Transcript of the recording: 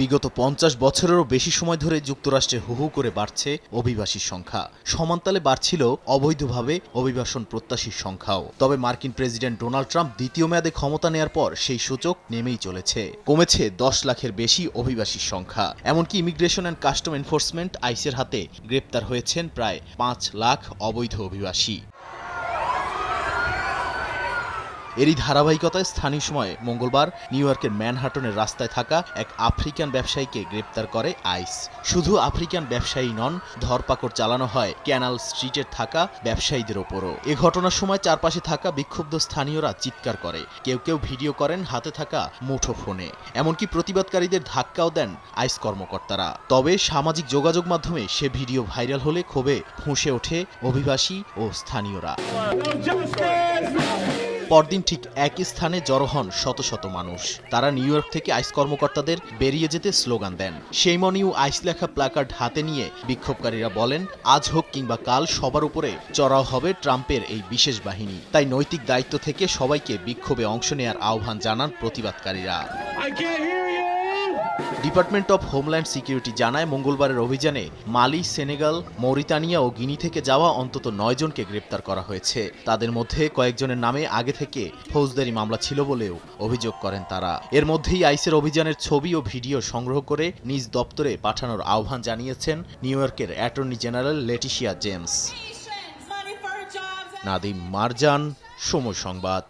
বিগত পঞ্চাশ বছরেরও বেশি সময় ধরে যুক্তরাষ্ট্রে হু হু করে বাড়ছে অভিবাসীর সংখ্যা। সমান্তালে বাড়ছিল অবৈধভাবে অভিবাসন প্রত্যাশীর সংখ্যাও। তবে মার্কিন প্রেসিডেন্ট ডোনাল্ড ট্রাম্প দ্বিতীয় মেয়াদে ক্ষমতা নেয়ার পর সেই সূচক নেমেই চলেছে। কমেছে দশ লাখের বেশি অভিবাসীর সংখ্যা। এমনকি ইমিগ্রেশন অ্যান্ড কাস্টম এনফোর্সমেন্ট আইসের হাতে গ্রেপ্তার হয়েছেন প্রায় পাঁচ লাখ অবৈধ অভিবাসী। এরই ধারাবাহিকতায় স্থানীয় সময়ে মঙ্গলবার নিউ ইয়র্কের ম্যানহাটনের রাস্তায় থাকা এক আফ্রিকান ব্যবসায়ীকে গ্রেপ্তার করে আইস। শুধু আফ্রিকান ব্যবসায়ী নন, ধরপাকড় চালানো হয় ক্যানাল স্ট্রিটের থাকা ব্যবসায়ীদের ওপরও। এ ঘটনার সময় চারপাশে থাকা বিক্ষুব্ধ স্থানীয়রা চিৎকার করে। কেউ কেউ ভিডিও করেন হাতে থাকা মুঠো ফোনে এমনকি প্রতিবাদকারীদের ধাক্কাও দেন আইস কর্মকর্তারা। তবে সামাজিক যোগাযোগ মাধ্যমে সে ভিডিও ভাইরাল হলে ক্ষোভে ফুঁসে ওঠে অভিবাসী ও স্থানীয়রা। পরদিন ঠিক একই স্থানে জড়ো হন শত শত মানুষ। তারা নিউ ইয়র্ক থেকে আইস কর্মকর্তাদের বেরিয়ে যেতে স্লোগান দেন। সেই মনিউ আইস লেখা প্লাকার্ড হাতে নিয়ে বিক্ষোভকারীরা বলেন, আজ হোক কিংবা কাল সবার উপরে চড়াও হবে ট্রাম্পের এই বিশেষ বাহিনী। তাই নৈতিক দায়িত্ব থেকে সবাইকে বিক্ষোভে অংশ নেয়ার আহ্বান জানান প্রতিবাদকারীরা। ডিপার্টমেন্ট অফ হোমল্যান্ড সিকিউরিটি জানায় মঙ্গলবারের অভিযানে মালি সেনেগাল মৌরিতানিয়া ও গিনি থেকে যাওয়া অন্তত নয় জনকে গ্রেপ্তার করা হয়েছে। তাদের মধ্যে কয়েকজনের নামে আগে থেকে ফৌজদারি মামলা ছিল বলেও অভিযোগ করেন তারা। এর মধ্যেই আইসের অভিযানের ছবি ও ভিডিও সংগ্রহ করে নিজ দপ্তরে পাঠানোর আহ্বান জানিয়েছেন নিউ ইয়র্কের attorney general Letitia James. Nadim Marjan সময় সংবাদ।